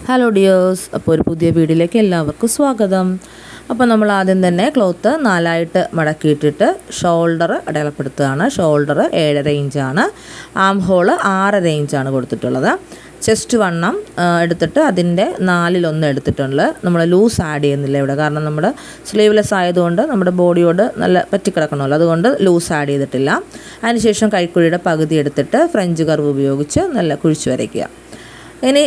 Hello dears അപ്പോൾ ഒരു പുതിയ വീഡിയോയിലേക്ക് എല്ലാവർക്കും സ്വാഗതം. അപ്പോൾ നമ്മൾ ആദ്യം തന്നെ ക്ലോത്ത് നാലായിട്ട് മടക്കിയിട്ടിട്ട് ഷോൾഡർ അടയാളപ്പെടുത്തുകയാണ്. ഷോൾഡർ ഏഴര ഇഞ്ചാണ് ആം ഹോൾ ആറര ഇഞ്ചാണ് കൊടുത്തിട്ടുള്ളത്. ചെസ്റ്റ് വണ്ണം എടുത്തിട്ട് അതിന്റെ നാലിലൊന്ന് എടുത്തിട്ടുണ്ട്. നമ്മൾ ലൂസ് ആഡ് ചെയ്യുന്നില്ല ഇവിടെ. കാരണം നമ്മുടെ സ്ലീവ്ലെസ് ആയതുകൊണ്ട് നമ്മുടെ ബോഡിയോട് നല്ല പറ്റിക്കിടക്കണമല്ലോ. അതുകൊണ്ട് ലൂസ് ആഡ് ചെയ്തിട്ടില്ല. അതിനുശേഷം കൈക്കുഴിയുടെ പകുതി എടുത്തിട്ട് ഫ്രഞ്ച് കർവ് ഉപയോഗിച്ച് നല്ല കുഴിച്ചു വരയ്ക്കുക. ഇനി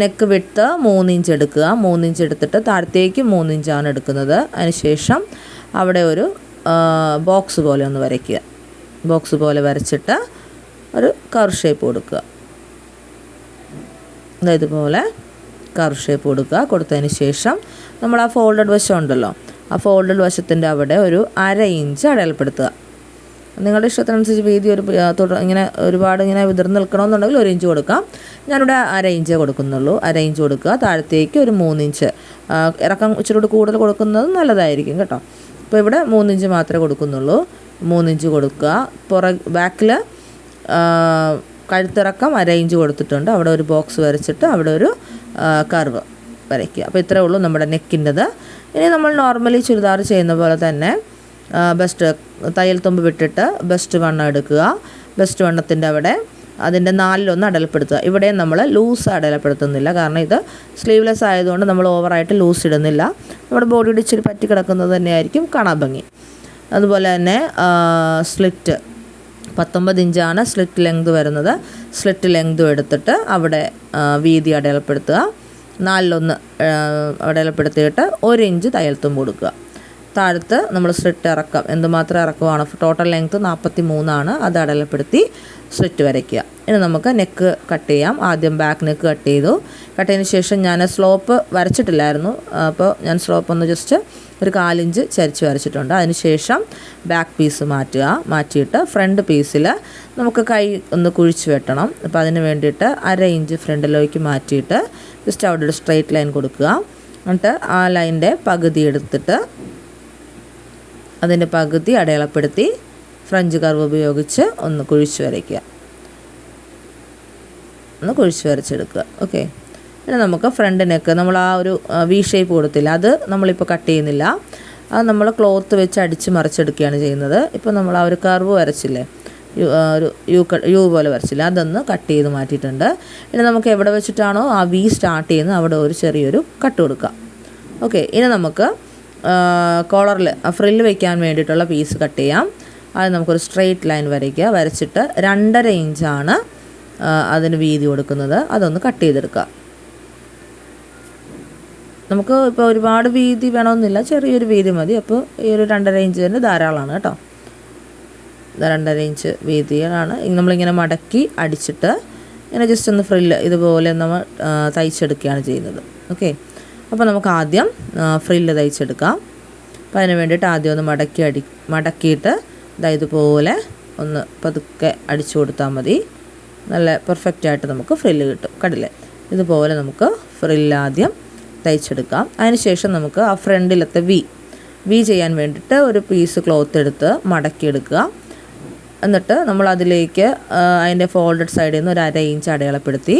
നെക്ക് വിട്ട് മൂന്നിഞ്ച് എടുക്കുക. മൂന്നിഞ്ച് എടുത്തിട്ട് താഴത്തേക്ക് മൂന്നിഞ്ചാണ് എടുക്കുന്നത്. അതിനുശേഷം അവിടെ ഒരു ബോക്സ് പോലെ ഒന്ന് വരയ്ക്കുക. ബോക്സ് പോലെ വരച്ചിട്ട് ഒരു കർ ഷേപ്പ് കൊടുക്കുക. ഇതുപോലെ കർ ഷേപ്പ് കൊടുക്കുക. കൊടുത്തതിന് ശേഷം നമ്മൾ ആ ഫോൾഡഡ് വശം ഉണ്ടല്ലോ ആ ഫോൾഡഡ് വശത്തിന്റെ അവിടെ ഒരു അര ഇഞ്ച് അടയാളപ്പെടുത്തുക. നിങ്ങളുടെ ഇഷ്ടത്തിനനുസരിച്ച് വീതി ഒരു ഇങ്ങനെ ഒരുപാട് ഇങ്ങനെ വിതിർന്ന് നിൽക്കണമെന്നുണ്ടെങ്കിൽ ഒരു ഇഞ്ച് കൊടുക്കാം. ഞാനിവിടെ അര ഇഞ്ചേ കൊടുക്കുന്നുള്ളൂ. അര ഇഞ്ച് കൊടുക്കുക. താഴത്തേക്ക് ഒരു മൂന്നിഞ്ച് ഇറക്കം ഇച്ചിരി കൂടി കൂടുതൽ കൊടുക്കുന്നത് നല്ലതായിരിക്കും കേട്ടോ. അപ്പോൾ ഇവിടെ മൂന്നിഞ്ച് മാത്രമേ കൊടുക്കുന്നുള്ളൂ. മൂന്നിഞ്ച് കൊടുക്കുക. പുറ ബാക്കിൽ കഴുത്തിറക്കം അര ഇഞ്ച് കൊടുത്തിട്ടുണ്ട്. അവിടെ ഒരു ബോക്സ് വരച്ചിട്ട് അവിടെ ഒരു കർവ് വരയ്ക്കുക. അപ്പോൾ ഇത്രയേ ഉള്ളൂ നമ്മുടെ നെക്കിന്റെത് ഇനി നമ്മൾ നോർമലി ചുരിദാർ ചെയ്യുന്ന പോലെ തന്നെ ബെസ്റ്റ് തയ്യൽ തുമ്പ് വിട്ടിട്ട് ബെസ്റ്റ് വണ്ണം എടുക്കുക. ബെസ്റ്റ് വണ്ണത്തിന്റെ അവിടെ അതിന്റെ നാലിലൊന്ന് അടലപ്പെടുത്തുക. ഇവിടെ നമ്മൾ ലൂസ് അടലപ്പെടുത്തുന്നില്ല. കാരണം ഇത് സ്ലീവ്ലെസ് ആയതുകൊണ്ട് നമ്മൾ ഓവറായിട്ട് ലൂസ് ഇടുന്നില്ല. നമ്മുടെ ബോഡിയുടെ ഇച്ചിരി പറ്റി കിടക്കുന്നത് തന്നെയായിരിക്കും. കാണാൻ ഭംഗി. അതുപോലെ തന്നെ സ്ലിറ്റ് പത്തൊമ്പത് ഇഞ്ചാണ് സ്ലിറ്റ് ലെങ്ത് വരുന്നത്. സ്ലിറ്റ് ലെങ്തും എടുത്തിട്ട് അവിടെ വീതി അടയാളപ്പെടുത്തുക നാലിലൊന്ന് അടയാളപ്പെടുത്തിയിട്ട് ഒരു ഇഞ്ച് തയ്യൽത്തും കൊടുക്കുക. താഴത്ത് നമ്മൾ സ്ലിറ്റ് ഇറക്കം. എന്തുമാത്രം ഇറക്കമാണ് ടോട്ടൽ ലെങ്ത് നാൽപ്പത്തി മൂന്നാണ് അത് അടലപ്പെടുത്തി സ്ലിറ്റ് വരയ്ക്കുക. ഇനി നമുക്ക് നെക്ക് കട്ട് ചെയ്യാം. ആദ്യം ബാക്ക് നെക്ക് കട്ട് ചെയ്തു. കട്ട് ചെയ്തതിന് ശേഷം ഞാൻ സ്ലോപ്പ് വരച്ചിട്ടില്ലായിരുന്നു. അപ്പോൾ ഞാൻ സ്ലോപ്പ് ഒന്ന് ജസ്റ്റ് ഒരു കാലിഞ്ച് ചരിച്ച് വരച്ചിട്ടുണ്ട്. അതിനുശേഷം ബാക്ക് പീസ് മാറ്റുക. മാറ്റിയിട്ട് ഫ്രണ്ട് പീസിൽ നമുക്ക് കൈ ഒന്ന് കുഴിച്ച് വെട്ടണം. അപ്പോൾ അതിന് വേണ്ടിയിട്ട് അര ഇഞ്ച് ഫ്രണ്ടിലേക്ക് മാറ്റിയിട്ട് ജസ്റ്റ് അവിടെ ഒരു സ്ട്രെയിറ്റ് ലൈൻ കൊടുക്കുക. എന്നിട്ട് ആ ലൈന്റെ പകുതി എടുത്തിട്ട് അതിന്റെ പകുതി അടയാളപ്പെടുത്തി ഫ്രഞ്ച് കർവ് ഉപയോഗിച്ച് ഒന്ന് കുഴിച്ച് വരയ്ക്കുക. ഒന്ന് കുഴിച്ച് വരച്ചെടുക്കുക. ഓക്കെ. പിന്നെ നമുക്ക് ഫ്രണ്ട് നെക്ക് നമ്മൾ ആ ഒരു വി ഷേപ്പ് കൊടുത്തില്ല. അത് നമ്മളിപ്പോൾ കട്ട് ചെയ്യുന്നില്ല. അത് നമ്മൾ ക്ലോത്ത് വെച്ച് അടിച്ച് മറിച്ചെടുക്കുകയാണ് ചെയ്യുന്നത്. ഇപ്പോൾ നമ്മൾ ആ ഒരു കർവ് വരച്ചില്ലേ? ഒരു യു യു പോലെ വരച്ചില്ല. അതൊന്ന് കട്ട് ചെയ്ത് മാറ്റിയിട്ടുണ്ട്. ഇനി നമുക്ക് എവിടെ വെച്ചിട്ടാണോ ആ വി സ്റ്റാർട്ട് ചെയ്യുന്നത് അവിടെ ഒരു ചെറിയൊരു കട്ട് കൊടുക്കാം. ഓക്കെ. ഇനി നമുക്ക് കോളറിൽ ഫ്രില്ല് വയ്ക്കാൻ വേണ്ടിയിട്ടുള്ള പീസ് കട്ട് ചെയ്യാം. അത് നമുക്കൊരു സ്ട്രെയിറ്റ് ലൈൻ വരയ്ക്കുക. വരച്ചിട്ട് രണ്ടര ഇഞ്ചാണ് അതിന് വീതി കൊടുക്കുന്നത്. അതൊന്ന് കട്ട് ചെയ്തെടുക്കുക. നമുക്ക് ഇപ്പോൾ ഒരുപാട് വീതി വേണമെന്നില്ല. ചെറിയൊരു വീതി മതി. അപ്പോൾ ഈ ഒരു രണ്ടര ഇഞ്ച് തന്നെ ധാരാളമാണ് കേട്ടോ. രണ്ടര ഇഞ്ച് വീതിയാണ് നമ്മളിങ്ങനെ മടക്കി അടിച്ചിട്ട് ഇങ്ങനെ ജസ്റ്റ് ഒന്ന് ഫ്രില്ല് ഇതുപോലെ നമ്മൾ തയ്ച്ചെടുക്കുകയാണ് ചെയ്യുന്നത്. ഓക്കെ അപ്പോൾ നമുക്ക് ആദ്യം ഫ്രില്ല് തയ്ച്ചെടുക്കാം. അപ്പോൾ അതിന് വേണ്ടിയിട്ട് ആദ്യം ഒന്ന് മടക്കി അടി മടക്കിയിട്ട് ഇതാ ഇതുപോലെ ഒന്ന് പതുക്കെ അടിച്ചു കൊടുത്താൽ മതി. നല്ല പെർഫെക്റ്റ് ആയിട്ട് നമുക്ക് ഫ്രില്ല് കിട്ടും. കണ്ടില്ലേ? ഇതുപോലെ നമുക്ക് ഫ്രില്ല് ആദ്യം തയ്ച്ചെടുക്കാം. അതിനുശേഷം നമുക്ക് ആ ഫ്രണ്ടിലത്തെ വി വി ചെയ്യാൻ വേണ്ടിയിട്ട് ഒരു പീസ് ക്ലോത്ത് എടുത്ത് മടക്കിയെടുക്കുക. എന്നിട്ട് നമ്മൾ അതിലേക്ക് അതിന്റെ ഫോൾഡഡ് സൈഡിൽ നിന്ന് ഒരു അര ഇഞ്ച് അടയാളപ്പെടുത്തി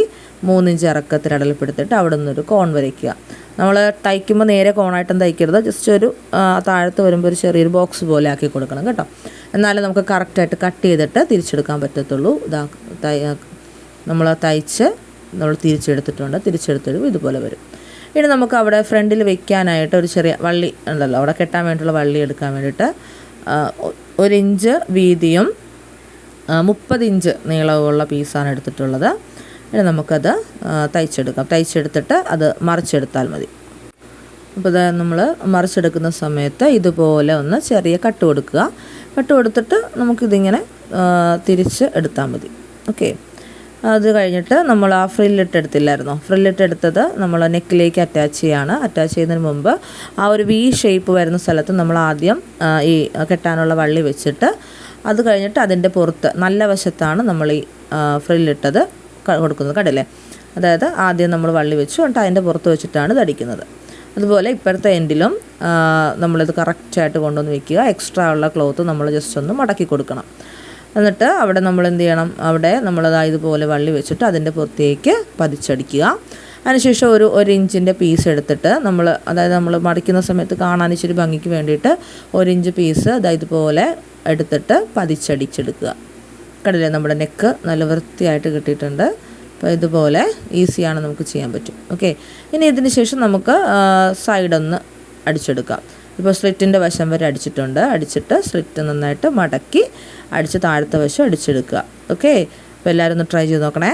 മൂന്നിഞ്ച് ഇറക്കത്തിൽ അടയാളപ്പെടുത്തിയിട്ട് അവിടെ നിന്നൊരു കോൺ വരയ്ക്കുക നമ്മൾ തയ്ക്കുമ്പോൾ നേരെ കോണായിട്ടും തയ്ക്കരുത്. ജസ്റ്റ് ഒരു താഴത്ത് വരുമ്പോൾ ഒരു ചെറിയൊരു ബോക്സ് പോലെ ആക്കി കൊടുക്കണം കേട്ടോ. എന്നാലേ നമുക്ക് കറക്റ്റായിട്ട് കട്ട് ചെയ്തിട്ട് തിരിച്ചെടുക്കാൻ പറ്റത്തുള്ളൂ. ഇതാ നമ്മൾ തയ്ച്ച് നമ്മൾ തിരിച്ചെടുത്തിട്ടുണ്ട്. തിരിച്ചെടുത്തിടും ഇതുപോലെ വരും. ഇനി നമുക്ക് അവിടെ ഫ്രണ്ടിൽ വെക്കാനായിട്ട് ഒരു ചെറിയ വള്ളി ഉണ്ടല്ലോ. അവിടെ കെട്ടാൻ വേണ്ടിയിട്ടുള്ള വള്ളി എടുക്കാൻ വേണ്ടിയിട്ട് ഒരിഞ്ച് വീതിയും മുപ്പത് ഇഞ്ച് നീളമുള്ള പീസാണ് എടുത്തിട്ടുള്ളത്. ഇനി നമുക്കത് തയ്ച്ചെടുക്കാം. തയ്ച്ചെടുത്തിട്ട് അത് മറിച്ചെടുത്താൽ മതി. അപ്പോൾ നമ്മൾ മറിച്ചെടുക്കുന്ന സമയത്ത് ഇതുപോലെ ഒന്ന് ചെറിയ കട്ട് കൊടുക്കുക. കട്ട് കൊടുത്തിട്ട് നമുക്കിതിങ്ങനെ തിരിച്ച് എടുത്താൽ മതി. ഓക്കെ? അത് കഴിഞ്ഞിട്ട് നമ്മൾ ആ ഫ്രില്ലിട്ട് എടുത്തില്ലായിരുന്നോ? ഫ്രില്ലിട്ട് എടുത്തത് നമ്മൾ നെക്കിലേക്ക് അറ്റാച്ച് ചെയ്യാണ്. അറ്റാച്ച് ചെയ്യുന്നതിന് മുമ്പ് ആ ഒരു വി ഷേപ്പ് വരുന്ന സ്ഥലത്ത് നമ്മൾ ആദ്യം ഈ കെട്ടാനുള്ള വള്ളി വെച്ചിട്ട് അത് കഴിഞ്ഞിട്ട് അതിന്റെ പുറത്ത് നല്ല വശത്താണ് നമ്മൾ ഈ ഫ്രില്ലിട്ടത്. കൊടുക്കുന്നത്. കണ്ടില്ലേ? അതായത് ആദ്യം നമ്മൾ വള്ളി വെച്ചു എന്നിട്ട് അതിന്റെ പുറത്ത് വെച്ചിട്ടാണ് തടിക്കുന്നത് അതുപോലെ ഇപ്പോഴത്തെ എൻഡിലും നമ്മളിത് കറക്റ്റായിട്ട് കൊണ്ടുവന്ന് വെക്കുക. എക്സ്ട്രാ ഉള്ള ക്ലോത്ത് നമ്മൾ ജസ്റ്റ് ഒന്ന് മടക്കി കൊടുക്കണം. എന്നിട്ട് അവിടെ നമ്മൾ എന്ത് ചെയ്യണം? അവിടെ നമ്മളത് ഇതുപോലെ വള്ളി വെച്ചിട്ട് അതിന്റെ പുറത്തേക്ക് പതിച്ചടിക്കുക. അതിനുശേഷം ഒരു ഒരു ഇഞ്ചിന്റെ പീസ് എടുത്തിട്ട് നമ്മൾ അതായത് നമ്മൾ മടിക്കുന്ന സമയത്ത് കാണാൻ ഇച്ചിരി ഭംഗിക്ക് വേണ്ടിയിട്ട് ഒരു ഇഞ്ച് പീസ് അതായത് ഇതുപോലെ എടുത്തിട്ട് പതിച്ചടിച്ചെടുക്കുക. കണ്ടില്ലേ നമ്മുടെ നെക്ക് നല്ല വൃത്തിയായിട്ട് കിട്ടിയിട്ടുണ്ട്. അപ്പോൾ ഇതുപോലെ ഈസിയാണ് നമുക്ക് ചെയ്യാൻ പറ്റും. ഓക്കെ? ഇനി ഇതിന് ശേഷം നമുക്ക് സൈഡൊന്ന് അടിച്ചെടുക്കാം. ഇപ്പോൾ സ്ലിറ്റിന്റെ വശം വരെ അടിച്ചിട്ടുണ്ട്. അടിച്ചിട്ട് സ്ലിറ്റ് നന്നായിട്ട് മടക്കി അടിച്ച് താഴത്തെ വശം അടിച്ചെടുക്കുക. ഓക്കെ? അപ്പോൾ എല്ലാവരും ഒന്ന് ട്രൈ ചെയ്ത് നോക്കണേ.